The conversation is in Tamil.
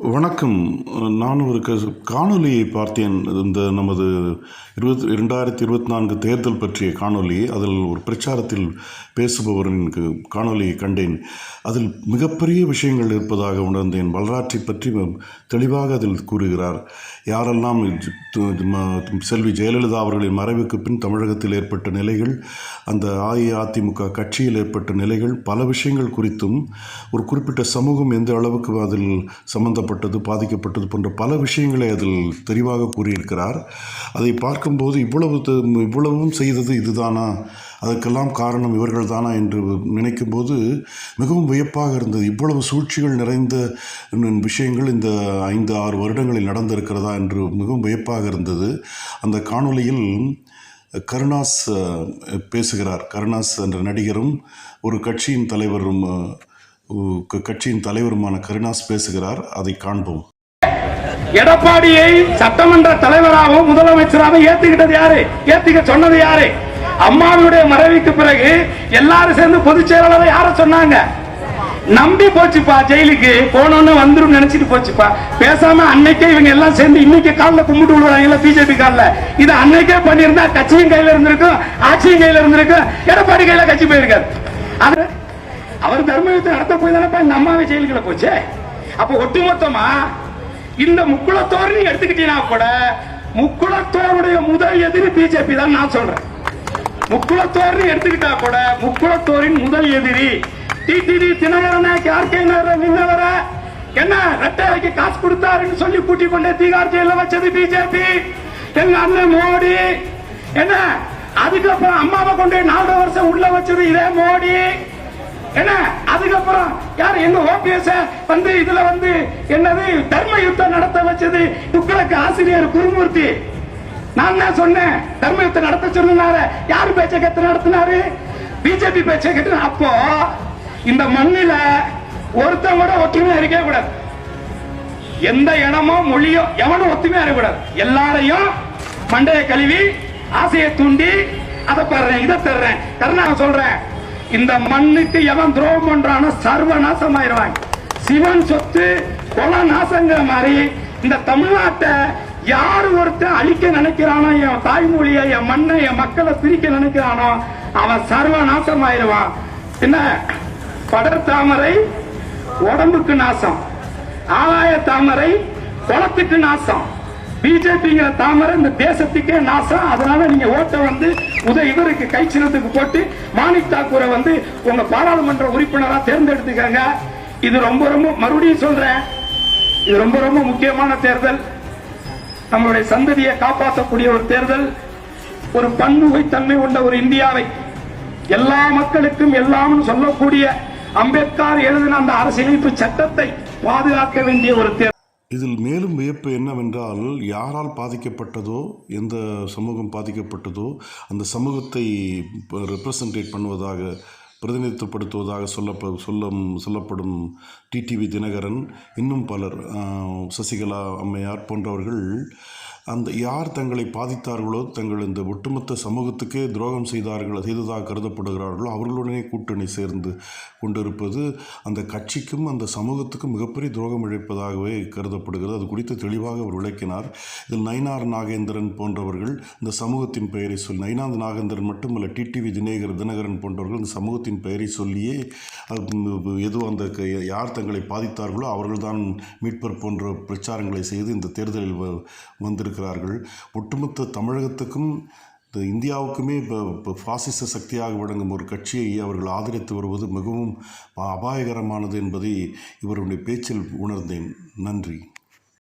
வணக்கம். நான் ஒரு க காணொலியை பார்த்தேன். இந்த நமது இருபத் இரண்டாயிரத்தி இருபத்தி நான்கு தேர்தல் பற்றிய காணொலி அதில் ஒரு பிரச்சாரத்தில் பேசுபவரின் க- கண்டேன். அதில் மிகப்பெரிய விஷயங்கள் இருப்பதாக உணர்ந்தேன். வரலாற்றை பற்றி தெளிவாக அதில் கூறுகிறார். யாரெல்லாம் செல்வி ஜெயலலிதா அவர்களின் மறைவுக்கு பின் தமிழகத்தில் ஏற்பட்ட நிலைகள் அந்த அஇஅதிமுக கட்சியில் ஏற்பட்ட நிலைகள் பல விஷயங்கள் குறித்தும் ஒரு குறிப்பிட்ட சமூகம் எந்த அளவுக்கு அதில் சம்பந்தப்பட்டது பாதிக்கப்பட்டது போன்ற பல விஷயங்களை அதில் தெளிவாக கூறியிருக்கிறார். அதை பார்க்கும்போது இவ்வளவு இவ்வளவும் செய்தது இதுதானா? அதற்கெல்லாம் காரணம் இவர்கள் தானா என்று நினைக்கும்போது மிகவும் வியப்பாக இருந்தது. இவ்வளவு சூழ்ச்சிகள் நிறைந்த விஷயங்கள் இந்த ஐந்து ஆறு வருடங்களில் நடந்திருக்கிறதா என்று மிகவும் வியப்பாக இருந்தது. அந்த காணொளியில் கருணாஸ் பேசுகிறார். கருணாஸ் என்ற நடிகரும் ஒரு கட்சியின் தலைவரும் கட்சியின் தலைவருமான கருணாஸ் பேசுகிறார். அதை காண்போம். எடப்பாடியை சட்டமன்ற தலைவராகவும் முதலமைச்சராகவும் ஏத்துக்கிட்டது யாரு? ஏத்துக்க சொன்னது யாரு? அம்மாவுடைய மறைவுக்கு பிறகு எல்லாரும் சேர்ந்து பொதுச் செயலாளரை யார சொன்னாங்க? நம்பி போச்சுப்பா ஜெயிலுக்கு. போனோன்னு வந்துரும் நினைச்சிட்டு போச்சுப்பா. பேசாம அன்னைக்கே இவங்க எல்லாம் சேர்ந்து இன்னைக்கு காலில் கும்பிட்டு விடுறாங்கல்ல பிஜேபி காலில். இது அன்னைக்கே பண்ணியிருந்தா கட்சியும் கையில இருந்திருக்கும் ஆட்சியும் கையில இருந்திருக்கும் எடப்பாடி கையில கட்சி போயிருக்காரு அது அவர் தர்மயுத்தம் நடத்த போய் தானே நம்மாவே அம்மாவை ஜெயிலுக்குள்ள போச்சு? அப்ப ஒட்டுமொத்தமா இந்த முக்குளத்தோர் நீ எடுத்துக்கிட்டீங்கன்னா கூட முக்குளத்தோருடைய முதல் எதிரி பிஜேபி தான் நான் சொல்றேன். முக்குளத்தோர்னு எடுத்துக்கிட்டா கூட முக்குளத்தோரின் முதல் எதிரி டிடிடி தினகரன கேஆர்கே நின்னவர என்ன ரெட்டைக்கு காசு கொடுத்தாருன்னு சொல்லி கூட்டி கொண்டே தீகார் ஜெயில வச்சது பிஜேபி. எங்க அண்ணன் மோடி. என்ன அதுக்கப்புறம் அம்மாவை கொண்டு நாலு வருஷம் உள்ள வச்சது இதே மோடி. என்ன? அதுக்கப்புறம் யார் எங்க ஓபிஎஸ் வந்து இதுல வந்து என்னது தர்ம யுத்தம் நடத்த வச்சது? துக்கலக்கு ஆசிரியர் குருமூர்த்தி. நான் தான் சொன்னேன் தர்ம யுத்தம் நடத்த சொன்னாரு. யாரு பேச்ச கத்து நடத்தினாரு? பிஜேபி பேச்ச கத்து அப்போ இந்த மண்ணில ஒருத்தன் கூட ஒற்றுமையா இருக்கவே கூடாது. எந்த இடமோ மொழியோ எவனும் ஒத்துமையா இருக்கக்கூடாது எல்லாரையும் மண்டையை கழுவி ஆசையை தூண்டி அதை தர்றேன் இதை தர்றேன். கருணா சொல்றேன். இந்த மண்ணுக்கு எவன் துரோகம் பண்றானோ சர்வ நாசமாயிருவாங்க சிவன் சொத்து கொல நாசங்கிற மாதிரி இந்த தமிழ்நாட்டை யார் ஒருத்தன் அழிக்க நினைக்கிறானோ என் தாய்மொழியை என் மண்ணை என் மக்களை பிரிக்க நினைக்கிறானோ அவன் சர்வ நாசமாயிருவான் என்ன? படர் தாமரை உடம்புக்கு நாசம். ஆதாய தாமரை குளத்துக்கு நாசம். பிஜேபிங்கிற தாமரை இந்த தேசத்துக்கே நாசம். அதனால நீங்க ஓட்டை வந்து உத இவருக்கு கை சின்னத்துக்கு போட்டு மாணிக் தாக்கூரை வந்து உங்க பாராளுமன்ற உறுப்பினரா தேர்ந்தெடுத்துக்காங்க. இது ரொம்ப ரொம்ப மறுபடியும் சொல்றேன். இது ரொம்ப ரொம்ப முக்கியமான தேர்தல். நம்மளுடைய சந்ததியை காப்பாற்றக்கூடிய ஒரு தேர்தல். ஒரு பன்முகைத்தன்மை கொண்ட ஒரு இந்தியாவை எல்லா மக்களுக்கும் எல்லாம்னு சொல்லக்கூடிய அம்பேத்கர் எழுதின அந்த அரசியலமைப்பு சட்டத்தை பாதுகாக்க வேண்டிய ஒரு தேர்தல். இதில் மேலும் வியப்பு என்னவென்றால் யாரால் பாதிக்கப்பட்டதோ எந்த சமூகம் பாதிக்கப்பட்டதோ அந்த சமூகத்தை ரெப்ரசன்டேட் பண்ணுவதாக பிரதிநிதித்துவப்படுத்துவதாக சொல்ல சொல்ல சொல்லப்படும் டிடிவி தினகரன் இன்னும் பலர் சசிகலா அம்மையார் போன்றவர்கள் அந்த யார் தங்களை பாதித்தார்களோ தங்கள் இந்த ஒட்டுமொத்த சமூகத்துக்கே துரோகம் செய்தார்கள் செய்ததாக கருதப்படுகிறார்களோ அவர்களுடனே கூட்டணி சேர்ந்து கொண்டிருப்பது அந்த கட்சிக்கும் அந்த சமூகத்துக்கும் மிகப்பெரிய துரோகம் இழைப்பதாகவே கருதப்படுகிறது. அது குறித்து தெளிவாக அவர் விளக்கினார். இதில் நயினார் நாகேந்திரன் போன்றவர்கள் இந்த சமூகத்தின் பெயரை சொல்லி நயினார் நாகேந்திரன் மட்டுமல்ல டிடிவி தினேகர் தினகரன் போன்றவர்கள் இந்த சமூகத்தின் பெயரை சொல்லியே அது அந்த க- யார் தங்களை பாதித்தார்களோ அவர்கள்தான் மீட்பர் போன்ற பிரச்சாரங்களை செய்து இந்த தேர்தலில் வந்திருக்க இருக்கிறார்கள் ஒட்டுமொத்த தமிழகத்துக்கும் இந்த இந்தியாவுக்குமே இப்போ இப்போ பாசிச சக்தியாக விளங்கும் ஒரு கட்சியை அவர்கள் ஆதரித்து வருவது மிகவும் அபாயகரமானது என்பதை இவருடைய பேச்சில் உணர்ந்தேன். நன்றி.